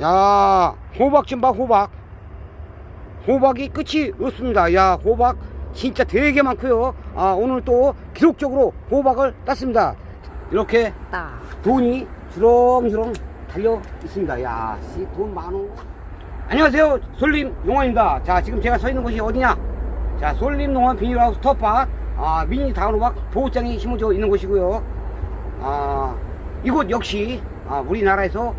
야 호박 좀 봐 호박. 호박이 끝이 없습니다. 야 호박 진짜 되게 많고요. 아 오늘 또 기록적으로 호박을 땄습니다. 이렇게 딱. 돈이 주렁주렁 달려 있습니다. 야씨 돈 많어. 안녕하세요. 솔림 농원입니다. 자 지금 제가 서 있는 곳이 어디냐? 자 솔림 농원 비닐하우스 텃밭. 아 미니 다운호박 보호장이 심어져 있는 곳이고요. 아 이곳 역시 아, 우리나라에서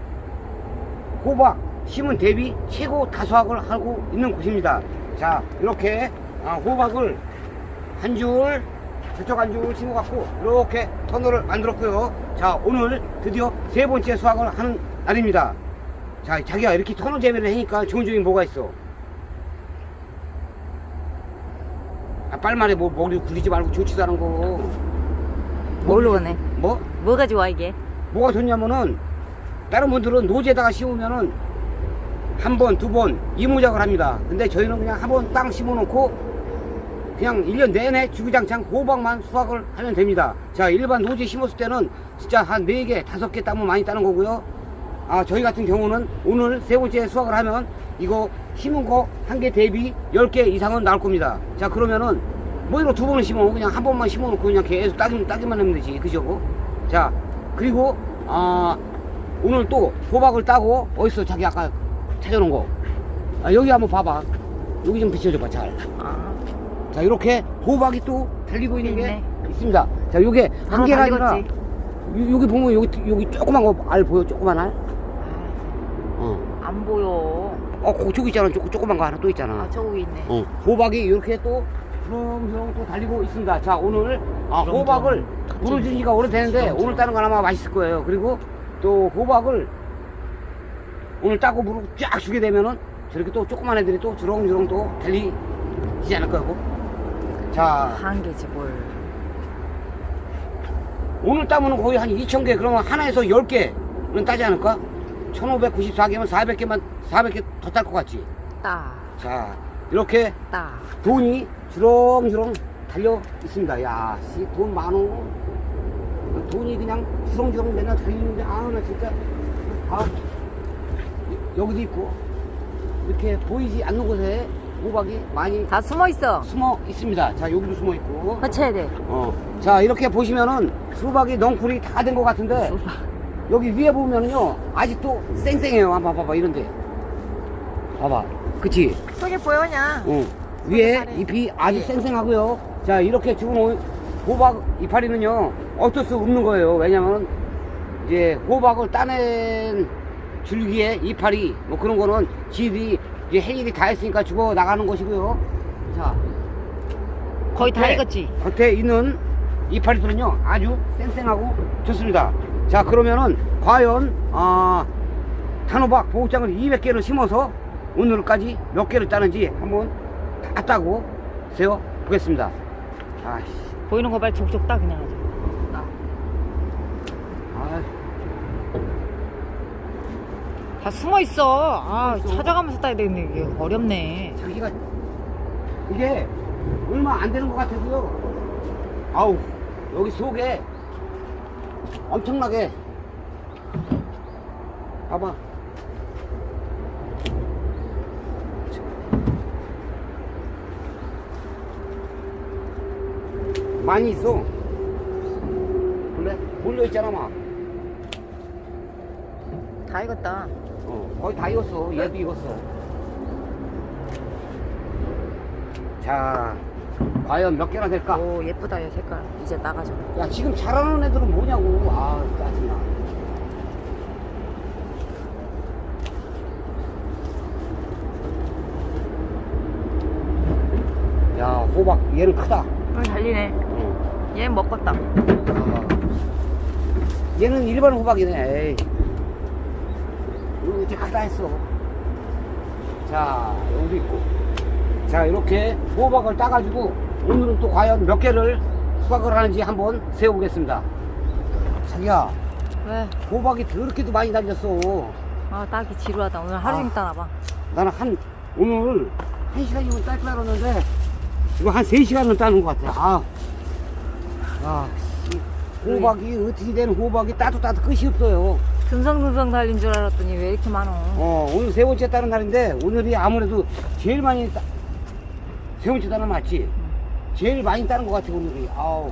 호박 심은 대비 최고 다수학을 하고 있는 곳입니다. 자, 이렇게 아, 호박을 한 줄, 저쪽 한 줄 심어 갖고 이렇게 터널을 만들었고요. 자, 오늘 드디어 세 번째 수확을 하는 날입니다. 자, 자기가 이렇게 터널 재배를 하니까 좋은 점이 뭐가 있어? 아, 말해, 뭐, 머리 굴리지 말고 좋지도 않은 거. 뭘로 원해? 뭐? 뭐가 좋아 이게? 뭐가 좋냐면은 다른 분들은 노지에다가 심으면은 한 번, 두 번 이무작을 합니다. 근데 저희는 그냥 한 번 땅 심어놓고 그냥 1년 내내 주구장창 호박만 수확을 하면 됩니다. 자, 일반 노지에 심었을 때는 진짜 한 4개, 5개 따면 많이 따는 거고요. 아, 저희 같은 경우는 오늘 세 번째 수확을 하면 이거 심은 거 한 개 대비 10개 이상은 나올 겁니다. 자, 그러면은 뭐 이거 두 번을 심어 그냥 한 번만 심어놓고 그냥 계속 따기, 따기만 하면 되지. 그죠? 자, 그리고 아, 오늘 또 호박을 따고 어디서 자기 아까 찾아놓은 거 아, 여기 한번 봐봐 여기 좀 비춰줘봐 잘 아, 자 이렇게 호박이 또 달리고 있는 게 있네. 있습니다 자 요게 한 바로 개가 아니라 달리겠지. 요- 여기 보면 여기 여기 조그만 거 알 보여 조그만 알? 어. 아, 안 보여. 어 거- 저기 있잖아 조, 조그만 거 하나 또 있잖아 아 저기 있네. 어, 호박이 이렇게 또 주렁주렁 또 달리고 있습니다. 자, 오늘 아. 호박을 부러진 지가 오래되는데. 오늘 따는 건 아마 맛있을 거예요. 그리고 또 호박을 오늘 따고 물을 쫙 주게 되면은 저렇게 또 조그만 애들이 또 주렁주렁 또 달리지 않을 거고. 자, 한 개지 뭘. 오늘 따면은 거의 한 2,000개, 그러면 하나에서 10개는 따지 않을까? 1,594개면 400개만, 400개 더 딸 것 같지? 딱. 자, 이렇게 딱. 돈이 주렁주렁 달려 있습니다. 야, 씨, 돈 많어. 돈이 그냥 주렁주렁 맨날 달리는데, 아, 나 진짜, 아, 여기도 있고, 이렇게 보이지 않는 곳에 호박이 많이 다 숨어 있어. 숨어 있습니다. 자, 여기도 숨어 있고, 거쳐야 돼. 어. 자, 이렇게 보시면은 수박이 넝쿨이 다 된 것 같은데, 여기 위에 보면은요, 아직도 쌩쌩해요. 한번 봐봐, 이런데. 봐봐. 그치? 속에 보여냐? 어, 위에 잘해. 잎이 아주 쌩쌩하고요. 자, 이렇게 지금 오- 호박 이파리는요, 어쩔 수 없는 거예요. 왜냐면, 이제 호박을 따낸 줄기에 이파리, 뭐 그런 거는 지들이 이제 할 일이 다 했으니까 죽어 나가는 것이고요. 자, 거의 다 네. 익었지. 겉에 있는 이파리들은요, 아주 쌩쌩하고 좋습니다. 자, 그러면은, 과연, 아, 단호박 보호장을 200개를 심어서 오늘까지 몇 개를 따는지 한번 다 따고 세워 보겠습니다. 아씨, 보이는 거 빨리 족족 따 그냥 아주. 아, 다 숨어 있어. 아 숨어 있어. 찾아가면서 따야 되는데 이게 어렵네. 자기가 이게 얼마 안 되는 것 같아도요. 아우, 여기 속에 엄청나게 봐봐. 많이 있어. 원래 몰려 있잖아 막. 다 익었다. 어, 거의 다 익었어. 얘도 익었어. 자, 과연 몇 개나 될까? 오 예쁘다 얘 색깔. 이제 나가죠. 야, 지금 잘하는 애들은 뭐냐고. 아, 짜증나. 야, 호박, 얘는 크다. 응 달리네. 어. 얘 먹었다. 아. 얘는 일반 호박이네. 에이. 이제 크다 했어. 자, 여기도 있고. 자, 이렇게 호박을 따가지고 오늘은 또 과연 몇 개를 수확을 하는지 한번 세워보겠습니다. 자기야, 왜? 호박이 더럽게도 많이 달렸어. 아 따기 지루하다. 오늘 하루 아. 종일 따나 봐. 나는 한, 오늘 한 시간이면 딸 줄 알았는데, 이거 한 세 시간은 따는 것 같아. 아, 아, 씨. 호박이, 어떻게 된 호박이 따도 따도 끝이 없어요. 듬성듬성 달린 줄 알았더니 왜 이렇게 많어? 어, 오늘 세 번째 따는 날인데 오늘이 아무래도 제일 많이 따... 세 번째 따는 맞지? 제일 많이 따는 것 같아 오늘이. 아우.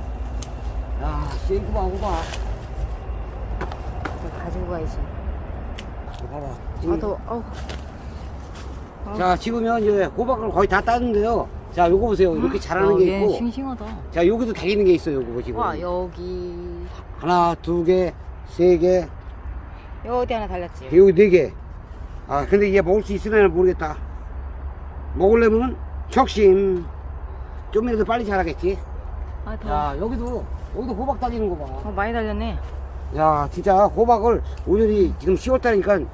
야, 쎄고 봐, 호박. 이거 가지고 가야지. 이거 봐봐. 지금, 어우. 어. 자, 지금은 이제 호박을 거의 다 따는데요. 자, 요거 보세요. 이렇게 자라는 어, 게얘 있고. 싱싱하다. 자, 여기도 달리는 게 있어요. 요거 지금. 와 여기 하나, 두 개, 세 개, 여기 하나 달렸지. 여기 네 개. 아, 근데 얘 먹을 수 있으려나 모르겠다. 먹으려면 적심. 좀이라도 빨리 자라겠지. 아 더. 야, 여기도, 여기도 호박 달리는 거 봐. 어, 많이 달렸네. 야, 진짜 호박을 오늘이 지금 10월달이니까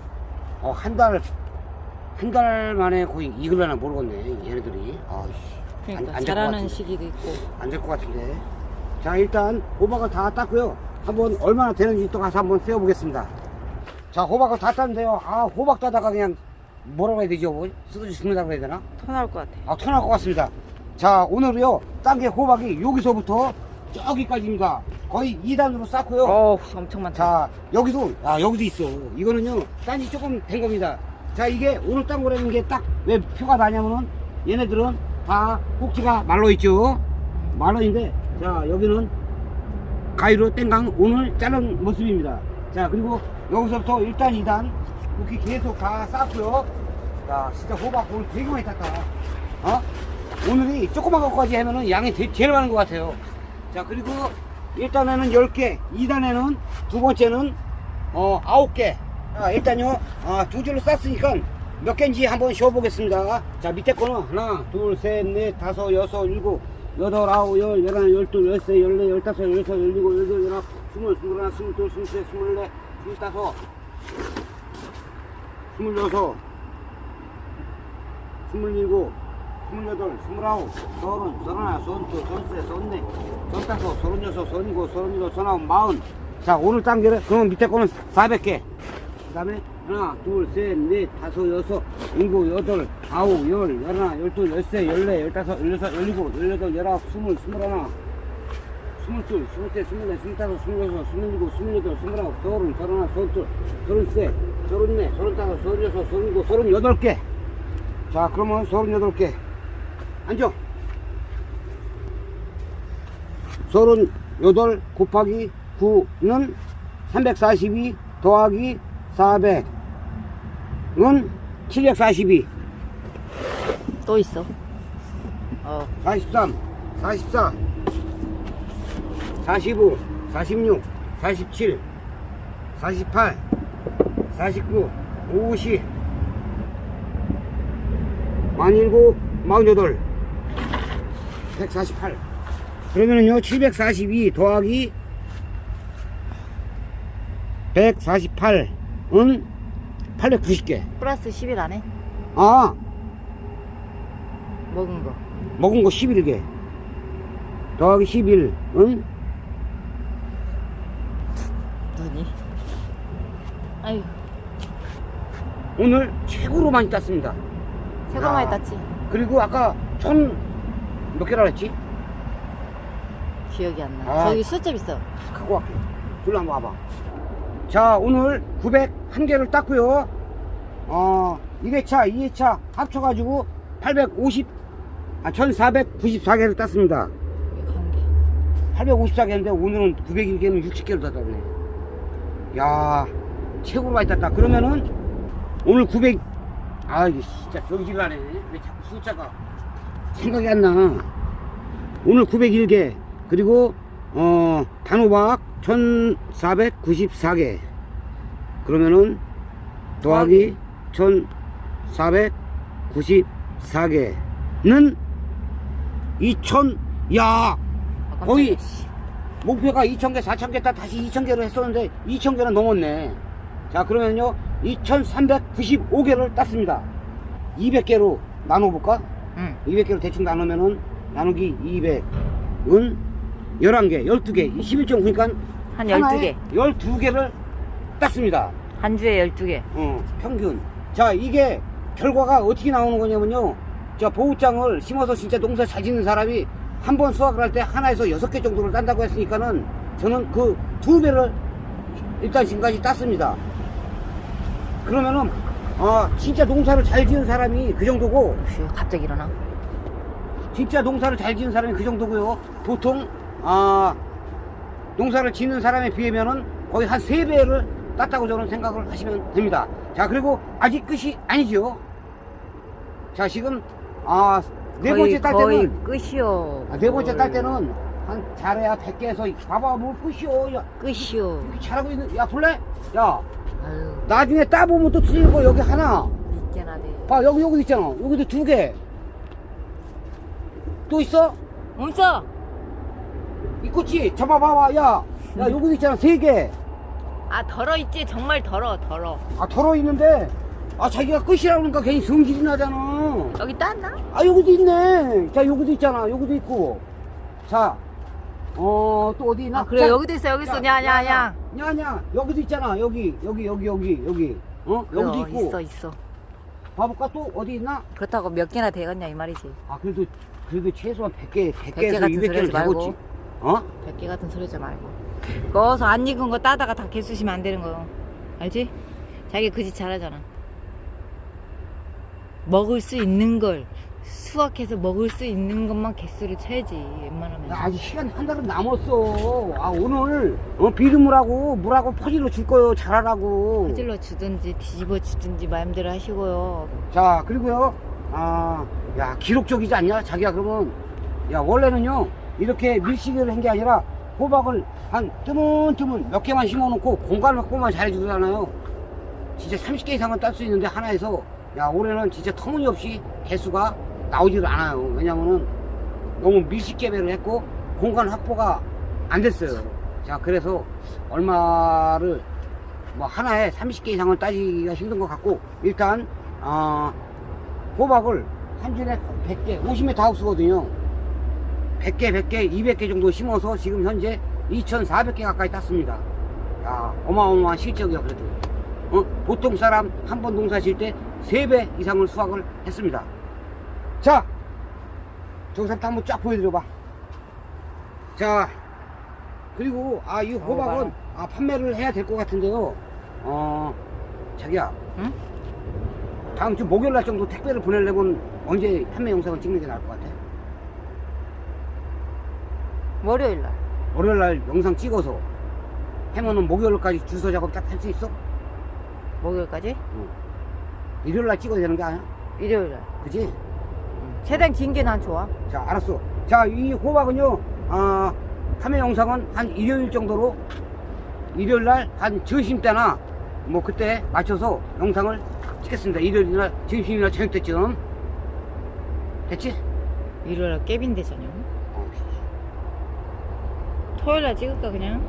어, 한 달, 한 달 만에 거의 익으려나 모르겠네, 얘네들이. 아이씨. 그러니까 안- 안될것 자라는 같은데. 시기도 있고. 안 될 것 같은데. 자, 일단 호박을 다 땄고요. 한번 얼마나 되는지 또 가서 한번 세어보겠습니다. 자, 호박을 다 땄는데요. 아, 호박 따다가 그냥 뭐라고 해야 되죠? 뭐, 쓰러지 죽는다고 해야 되나? 토 나올 것 같아. 아, 터날 것 같습니다. 자, 오늘요, 딴 게 호박이 여기서부터 저기까지입니다. 거의 2단으로 쌓고요. 어우 엄청 많다. 자, 여기도, 아, 여기도 있어. 이거는요, 딴이 조금 된 겁니다. 자, 이게 오늘 딴 거라는 게 딱 왜 표가 나냐면은 얘네들은 다 꼭지가 말로 있죠. 말로인데, 자, 여기는 가위로 땡강 오늘 자른 모습입니다. 자, 그리고 여기서부터 1단, 2단 이렇게 계속 다 쌓고요. 자, 진짜 호박 오늘 되게 많이 땄다. 어? 오늘이 조그만 것까지 하면은 양이 되- 제일 많은 것 같아요. 자, 그리고 1단에는 10개, 2단에는 두 번째는 어, 9개. 자, 일단요, 아, 두 줄로 쌌으니까 몇 개인지 한번 쉬어보겠습니다. 자, 밑에 거는 하나, 둘, 셋, 넷, 다섯, 여섯, 일곱, 여덟, 아홉, 열, 열하나, 열둘, 열세, 열네, 열다섯, 열여섯, 열일곱, 열여덟, 열아홉, 스물, 스물하나, 스물둘, 스물셋, 스물넷, 스물다섯, 스물여섯, 스물일곱, 스물여덟, 스물아홉, 서른, 서른하나, 서른둘, 서른셋, 서른넷, 서른다섯, 서른여섯, 서른일곱, 서른일곱, 서른아홉, 마흔. 자, 오늘 딴 게는, 그럼 밑에 거는 400개. 그 다음에, 하나, 둘, 셋, 넷, 다섯, 여섯, 일곱, 여덟, 아홉, 열, 열하나, 열둘, 열세, 열네, 열다섯, 열여섯, 열일곱, 열여덟, 열아홉, 스물, 스물하나, 스물둘, 스물셋, 스물넷, 스물다섯, 스물여섯, 스물일곱, 스물여덟, 스물아홉, 서른, 서른하나, 서른둘, 서른셋, 서른넷, 서른다섯, 서른여섯, 서른일곱, 서른여덟 개. 자, 그러면 서른여덟 개. 앉아. 서른여덟 곱하기 9는 342 더하기 400은 742, 또 있어. 어 43, 44, 45, 46, 47, 48, 49, 50, 47, 48, 148. 그러면은요, 742 더하기 148은 890개. 플러스 10일 안에 아, 먹은 거. 먹은 거 11개. 더하기 11은 눈이. 아유 오늘 최고로 많이 땄습니다. 최고 야. 많이 땄지. 그리고 아까 천 몇 개라 그랬지? 기억이 안 나. 아. 저기 수첩 있어. 갖고 갈게. 둘러 한번 와봐. 자, 오늘 901개를 땄고요. 어, 2회차, 2회차 합쳐가지고 850, 아, 1494개를 땄습니다. 여기 한 개. 854개인데 오늘은 901개는 60개를 땄다네. 야, 최고로 땄다. 그러면은 오늘 900, 아, 이게 진짜 병질나네. 왜 자꾸 숫자가 생각이 안 나. 오늘 901개, 그리고, 어, 단호박 1494개. 그러면은 더하기 1494개는 2000, 야, 아, 거의. 목표가 2,000개, 4,000개 다 다시 2,000개로 했었는데 2,000개는 넘었네. 자, 그러면요. 2,395개를 땄습니다. 200개로 나눠볼까? 응. 200개로 대충 나누면은 나누기 200 은 11개, 12개, 11점 그러니까 한 12개. 12개를 땄습니다. 한 주에 12개. 어, 평균. 자, 이게 결과가 어떻게 나오는 거냐면요. 자, 보호장을 심어서 진짜 농사 잘 짓는 사람이 한 번 수확을 할 때 하나에서 여섯 개 정도를 딴다고 했으니까는 저는 그 두 배를 일단 지금까지 땄습니다. 그러면은 어 진짜 농사를 잘 지은 사람이 그 정도고 휴, 갑자기 일어나. 진짜 농사를 잘 지은 사람이 그 정도고요. 보통 아 농사를 짓는 사람에 비하면은 거의 한 세 배를 땄다고 저는 생각을 하시면 됩니다. 자 그리고 아직 끝이 아니죠. 자 지금 아 네 거의- 번째 딸 거의 때는 끝이요. 아, 네 번째 딸 때는 한 잘해야 100개에서 봐봐 뭘 끝이요. 야 끝이요. 이렇게 잘하고 있는 야 볼래? 야 아유, 나중에 따 보면 또 틀리는 거 여기 하나. 있게나 돼. 봐 여기 여기 있잖아. 여기도 두 개. 또 있어? 없어. 있겠지? 잡아 봐봐 야. 야 여기도 있잖아 세 개. 아, 덜어 있지. 정말 덜어, 덜어. 아 덜어 있는데 아 자기가 끝이라고 그러니까 괜히 성질이 나잖아. 여기 땄나? 아 여기도 있네. 자 여기도 있잖아. 여기도 있고. 자. 어또 어디 있나? 아, 그래. 자, 여기도 있어, 여기 있어. 야, 야, 야. 야야 여기도 있잖아. 여기 여기 여기 여기 여기. 어 여기도 어, 있고. 있어, 있어. 봐볼까 또 어디 있나? 그렇다고 몇 개나 되겠냐, 이 말이지. 아 그래도 그래도 최소한 100개 100개 100개에서 같은 소리 200개는 하지 말고. 되겠지. 어? 100개 같은 소리 하지 말고. 거기서 안 익은 거 따다가 다 개수시면 안 되는 거. 알지? 자기 그 짓 잘하잖아. 먹을 수 있는 걸 수확해서 먹을 수 있는 것만 개수를 쳐야지. 웬만하면. 야, 아직 시간 한 달은 남았어. 아, 오늘, 어, 비료물하고 물하고 퍼질러 줄 거요. 잘하라고. 퍼질러 주든지 뒤집어 주든지 마음대로 하시고요. 자, 그리고요, 아, 야, 기록적이지 않냐? 자기야, 그러면, 야, 원래는요, 이렇게 밀치기를 한게 아니라, 호박을 한 뜨문뜨문 몇 개만 심어놓고 공간 확보만 잘해주잖아요. 진짜 30개 이상은 딸 수 있는데, 하나에서, 야, 올해는 진짜 터무니없이 개수가 나오지를 않아요. 왜냐면은, 너무 밀식 개배를 했고 공간 확보가 안 됐어요. 자 그래서 얼마를 뭐 하나에 30개 이상은 따지기가 힘든 것 같고 일단 어, 호박을 한 줄에 100개 50m 하우스거든요. 100개 100개 200개 정도 심어서 지금 현재 2,400개 가까이 땄습니다. 야 어마어마한 실적이야 그래도. 어? 보통 사람 한 번 농사 질때 3배 이상을 수확을 했습니다. 자 저기서 또 한번 쫙 보여드려봐. 자, 그리고, 아, 이 호박은, 아, 판매를 해야 될 것 같은데요. 어, 자기야, 응? 다음 주 목요일 날 정도 택배를 보내려면 언제 판매 영상을 찍는 게 나을 것 같아? 월요일 날. 월요일 날 영상 찍어서 해면은 목요일까지 주소 작업 딱 할 수 있어? 목요일까지? 일요일 날 찍어야 되는 게 아니야? 일요일 날. 그지? 최대한 긴 게 난 좋아. 자, 알았어. 자, 이 호박은요, 아, 판매 영상은 한 일요일 정도로, 일요일 날 한 점심 때나, 뭐 그때 맞춰서 영상을 찍겠습니다. 일요일이나 점심이나 저녁 때쯤. 됐지? 일요일 날 깨빈대 저녁. 어, 토요일 날 찍을까 그냥?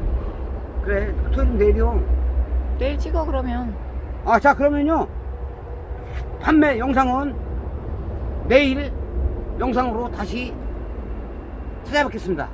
그래, 토요일 내일이요. 내일 찍어 그러면. 아, 자, 그러면요. 판매 영상은 내일 영상으로 다시 찾아뵙겠습니다.